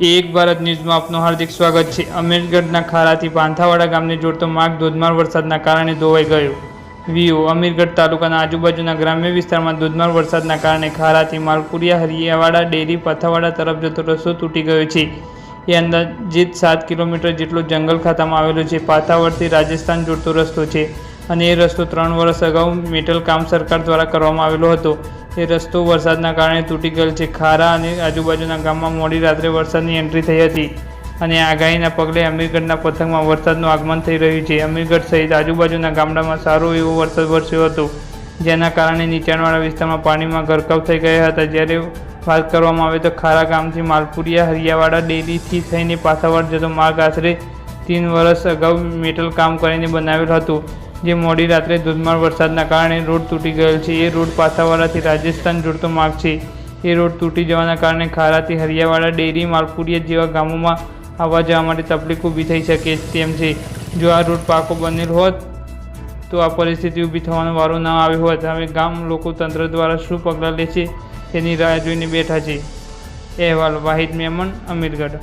એક ભારત ન્યૂઝમાં આપનું હાર્દિક સ્વાગત છે. અમીરગઢના ખારાથી પાંથાવાડા ગામને જોડતો માર્ગ ધોધમાર વરસાદના કારણે ધોવાઈ ગયો. વીઓ, અમીરગઢ તાલુકાના આજુબાજુના ગ્રામ્ય વિસ્તારમાં ધોધમાર વરસાદના કારણે ખારાથી માલપુરિયા હરિયાવાડા ડેરી પથાવાડા તરફ જતો રસ્તો તૂટી ગયો છે. એ અંદાજિત સાત કિલોમીટર જેટલો જંગલ ખાતામાં આવેલો છે. પાથાવડથી રાજસ્થાન જોડતો રસ્તો છે અને એ રસ્તો ત્રણ વર્ષ અગાઉ મેટલ કામ સરકાર દ્વારા કરવામાં આવેલો હતો. એ રસ્તો વરસાદના કારણે તૂટી ગયેલ છે. ખારા અને આજુબાજુના ગામમાં મોડી રાત્રે વરસાદની એન્ટ્રી થઈ હતી અને આગાહીના પગલે અમીરગઢના પથકમાં વરસાદનું આગમન થઈ રહ્યું છે. અમીરગઢ સહિત આજુબાજુના ગામડામાં સારો એવો વરસાદ વરસ્યો હતો. જેના કારણે નીચાણવાળા વિસ્તારમાં પાણીમાં ગરકાવ થઈ ગયા હતા. જ્યારે વાત કરવામાં આવે તો ખારા ગામથી માલપુરિયા, હરિયાવાડા, ડેરીથી થઈને પાછાવાડ જતો માર્ગ આશરે ત્રણ વર્ષ અગાઉ મેટલ કામ કરીને બનાવેલ હતું. જે મોડી રાત્રે ધોધમાર વરસાદના કારણે રોડ તૂટી ગયેલ છે. એ રોડ પાસાવાળાથી રાજસ્થાન જોડતો માર્ગ છે. એ રોડ તૂટી જવાના કારણે ખારાથી હરિયાવાડા, ડેરી, માલપુરિયા જેવા ગામોમાં આવવા જવા માટે તકલીફ ઊભી થઈ શકે તેમ છે. જો આ રોડ પાકો બનેલ હોત તો આ પરિસ્થિતિ ઊભી થવાનો વારો ન આવ્યો હોત. હવે ગામ લોકો તંત્ર દ્વારા શું પગલાં લે છે તેની રાહ જોઈને બેઠા છે. અહેવાલ વાહિદ મેમન અમીરગઢ.